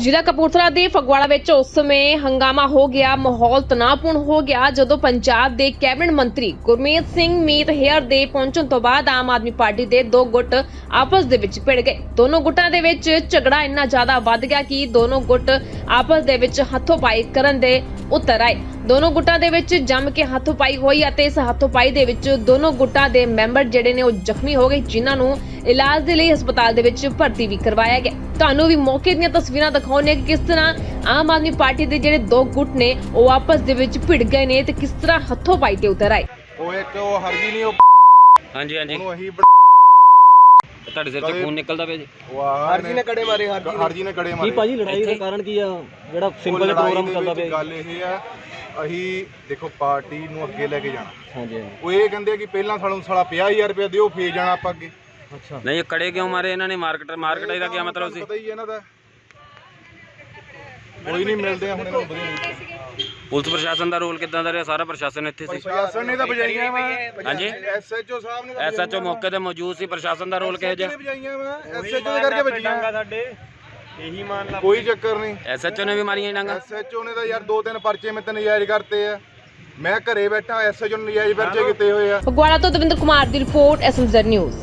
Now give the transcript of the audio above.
ਜ਼ਿਲ੍ਹਾ ਕਪੂਰਥਲਾ ਦੇ ਫਗਵਾੜਾ ਵਿੱਚ ਉਸ ਸਮੇਂ ਹੰਗਾਮਾ ਹੋ ਗਿਆ, ਮਾਹੌਲ ਤਣਾਅਪੂਰਨ ਹੋ ਗਿਆ, ਜਦੋਂ ਪੰਜਾਬ ਦੇ ਕੈਬਨਿਟ ਮੰਤਰੀ ਗੁਰਮੀਤ ਸਿੰਘ ਮੀਤ ਹੇਅਰ ਦੇ ਪਹੁੰਚਣ ਤੋਂ ਬਾਅਦ ਆਮ ਆਦਮੀ ਪਾਰਟੀ ਦੇ ਦੋ ਗੁੱਟ ਆਪਸ ਦੇ ਵਿੱਚ ਭਿੜ ਗਏ। ਦੋਨੋਂ ਗੁੱਟਾਂ ਦੇ ਵਿੱਚ ਝਗੜਾ ਇੰਨਾ ਜ਼ਿਆਦਾ ਵੱਧ ਗਿਆ ਕਿ ਦੋਨੋਂ ਗੁੱਟ ਆਪਸ ਦੇ ਵਿੱਚ ਹੱਥੋਂ ਪਾਈ ਕਰਨ ਦੇ ਉੱਤਰ ਆਏ। ਦੋਨੋਂ ਗੁੱਟਾਂ ਦੇ ਵਿੱਚ ਜੰਮ ਕੇ ਹੱਥੋਂ ਪਾਈ ਹੋਈ ਅਤੇ ਇਸ ਹੱਥੋਂ ਪਾਈ ਦੇ ਵਿੱਚ ਦੋਨੋਂ ਗੁੱਟਾਂ ਦੇ ਮੈਂਬਰ ਜਿਹੜੇ ਨੇ ਉਹ ਜ਼ਖਮੀ ਹੋ ਗਏ ਜਿਨ੍ਹਾਂ ਨੂੰ ਇਲਾਜ ਦੇ ਲਈ ਹਸਪਤਾਲ ਦੇ ਵਿੱਚ ਭਰਤੀ ਵੀ ਕਰਵਾਇਆ ਗਿਆ। ਤੁਹਾਨੂੰ ਵੀ ਮੌਕੇ ਦੀਆਂ ਤਸਵੀਰਾਂ ਦਿਖਾਉਂਦੇ ਹਾਂ ਕਿ ਕਿਸ ਤਰ੍ਹਾਂ ਆਮ ਆਦਮੀ ਪਾਰਟੀ ਦੇ ਜਿਹੜੇ ਦੋ ਗੁੱਟ ਨੇ ਉਹ ਆਪਸ ਦੇ ਵਿੱਚ ਭਿੜ ਗਏ ਨੇ ਤੇ ਕਿਸ ਤਰ੍ਹਾਂ ਹੱਥੋਂ ਪਾਈ ਤੇ ਉਤਰ ਆਏ। ਉਹ ਇੱਕ ਉਹ ਹਰਜੀ ਨਹੀਂ ਉਹ ਹਾਂਜੀ ਹਾਂਜੀ। ਉਹਨੂੰ ਅਸੀਂ ਤੁਹਾਡੇ ਸਿਰ ਚ ਖੂਨ ਨਿਕਲਦਾ ਪਿਆ ਜੀ? ਉਹ ਆਹ ਹਰਜੀ ਨੇ ਕੜੇ ਮਾਰੇ ਹਰਜੀ ਨੇ। ਹਰਜੀ ਨੇ ਕੜੇ ਮਾਰੇ। ਕੀ ਭਾਜੀ ਲੜਾਈ ਦਾ ਕਾਰਨ ਕੀ ਆ? ਜਿਹੜਾ ਸਿੰਪਲ ਪ੍ਰੋਗਰਾਮ ਚੱਲਦਾ ਪਿਆ। ਗੱਲ ਇਹ ਆ ਅਸੀਂ ਦੇਖੋ ਪਾਰਟੀ ਨੂੰ ਅੱਗੇ ਲੈ ਕੇ ਜਾਣਾ। ਹਾਂਜੀ ਹਾਂਜੀ। ਉਹ ਇਹ ਕਹਿੰਦੇ ਆ ਕਿ ਪਹਿਲਾਂ ਸਾਨੂੰ ਸਾਲਾ 50000 ਰੁਪਏ ਦਿਓ ਫੇਰ ਜਾਣਾ ਆਪਾਂ ਅੱਗੇ। ਅੱਛਾ। ਨਹੀਂ ਇਹ ਕੜੇ ਕਿਉਂ ਮਾਰੇ ਇਹਨਾਂ ਨੇ? ਮਾਰਕੀਟ ਮਾਰਕੀਟ ਦਾ ਕੀ ਮਤਲਬ ਸੀ? ਪਤਾ ਹੀ ਹੈ ਇਹਨਾਂ ਦਾ। ਕੋਈ ਨਹੀਂ ਮਿਲਦੇ ਆ ਹੁਣ ਇਹਨਾਂ ਨੂੰ ਵਧੀਆ ਪੁਲਿਸ ਪ੍ਰਸ਼ਾਸਨ ਦਾ ਰੋਲ ਕਿੱਦਾਂ ਦਾ ਰਿਹਾ? ਸਾਰਾ ਪ੍ਰਸ਼ਾਸਨ ਇੱਥੇ ਸੀ। ਪ੍ਰਸ਼ਾਸਨ ਨੇ ਤਾਂ ਵਜਾਈਆਂ ਵਾ। ਹਾਂਜੀ। ਐਸਐਚਓ ਸਾਹਿਬ ਨੇ ਤਾਂ ਐਸਐਚਓ ਮੌਕੇ ਤੇ ਮੌਜੂਦ ਸੀ ਪ੍ਰਸ਼ਾਸਨ ਦਾ ਰੋਲ ਕਿਹੋ ਜਿਹਾ? ਵਜਾਈਆਂ ਵਾ। ਐਸਐਚਓ ਦੇ ਕਰਕੇ ਵਜੀਆਂ ਸਾਡੇ। ਇਹੀ ਮੰਨ ਲਾ ਕੋਈ ਚੱਕਰ ਨਹੀਂ। ਐਸਐਚਓ ਨੇ ਵੀ ਮਾਰੀਆਂ ਡਾਂਗਾ? ਐਸਐਚਓ ਨੇ ਤਾਂ ਯਾਰ ਦੋ ਤਿੰਨ ਪਰਚੇ ਮੈਂ ਤੇ ਨਜਾਇਜ਼ ਕਰਤੇ ਆ। ਮੈਂ ਘਰੇ ਬੈਠਾ ਐਸਐਚਓ ਨੇ ਨਜਾਇਜ਼ ਪਰਚੇ ਕੀਤੇ ਹੋਏ ਆ। ਫਗਵਾੜਾ ਤੋਂ ਦਵਿੰਦਰ ਕੁਮਾਰ ਦੀ ਰਿਪੋਰਟ ਐਸਐਮਜ਼ੈਡ ਨਿਊਜ਼।